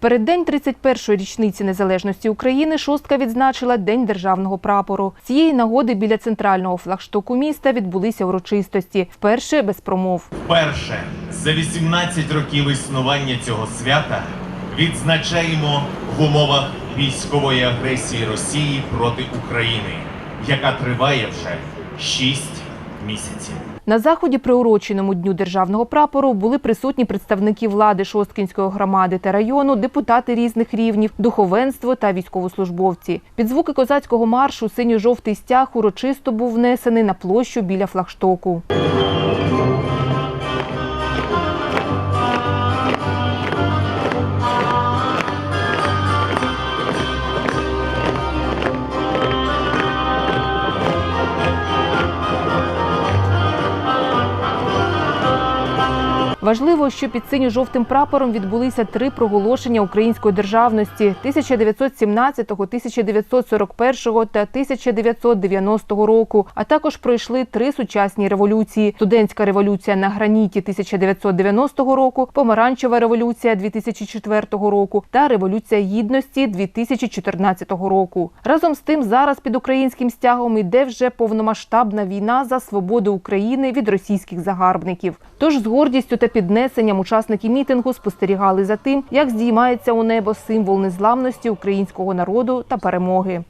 переддень 31-ї річниці незалежності України шостка відзначила День державного прапору. Цієї нагоди біля центрального флагштоку міста відбулися урочистості. Вперше без промов. Вперше за 18 років існування цього свята відзначаємо в умовах військової агресії Росії проти України, яка триває вже 6 місяців. На заході, приуроченому дню державного прапору, були присутні представники влади Шосткінської громади та району, депутати різних рівнів, духовенство та військовослужбовці. Під звуки козацького маршу синьо-жовтий стяг урочисто був внесений на площу біля флагштоку. Важливо, що під синьо-жовтим прапором відбулися три проголошення української державності 1917, 1941 та 1990 року. А також пройшли три сучасні революції: студентська революція на граніті 1990 року, помаранчева революція 2004 року та революція гідності 2014 року. Разом з тим, зараз під українським стягом іде вже повномасштабна війна за свободу України від російських загарбників. Тож з гордістю та піднесенням учасники мітингу спостерігали за тим, як здіймається у небо символ незламності українського народу та перемоги.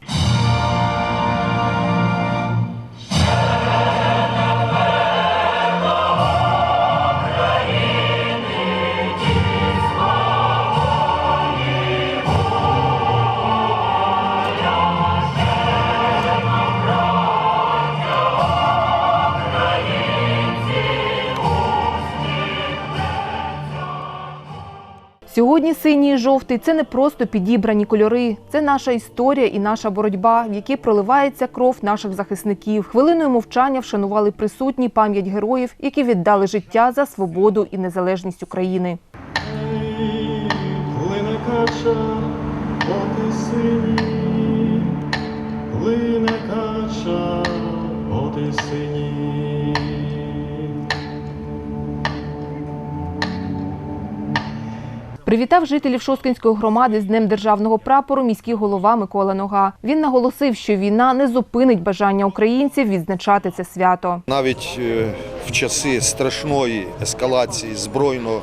Сьогодні синій і жовтий це не просто підібрані кольори, це наша історія і наша боротьба, в якій проливається кров наших захисників. Хвилиною мовчання вшанували присутні пам'ять героїв, які віддали життя за свободу і незалежність України. Плине кача, оти сині, Привітав жителів Шосткинської громади з Днем державного прапору міський голова Микола Нога. Він наголосив, що війна не зупинить бажання українців відзначати це свято. Навіть е, в часи страшної ескалації збройного,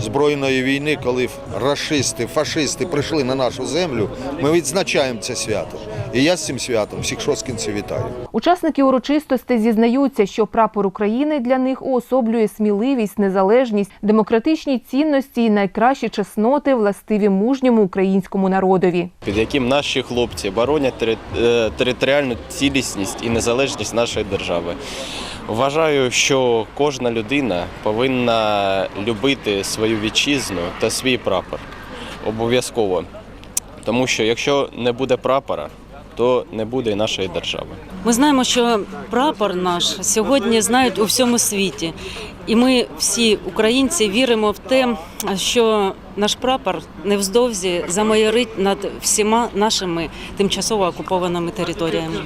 збройної війни, коли рашисти, фашисти прийшли на нашу землю, ми відзначаємо це свято. І я з цим святом всіх шосткінців вітаю. Учасники урочистостей зізнаються, що прапор України для них уособлює сміливість, незалежність, демократичні цінності і найкращі чесноти, властиві мужньому українському народові. під яким наші хлопці боронять е, територіальну цілісність і незалежність нашої держави. Вважаю, що кожна людина повинна любити свою вітчизну та свій прапор обов'язково. Тому що якщо не буде прапора, то не буде і нашої держави. Ми знаємо, що прапор наш сьогодні знають у всьому світі, і ми всі українці віримо в те, що наш прапор невздовзі замайорить над всіма нашими тимчасово окупованими територіями.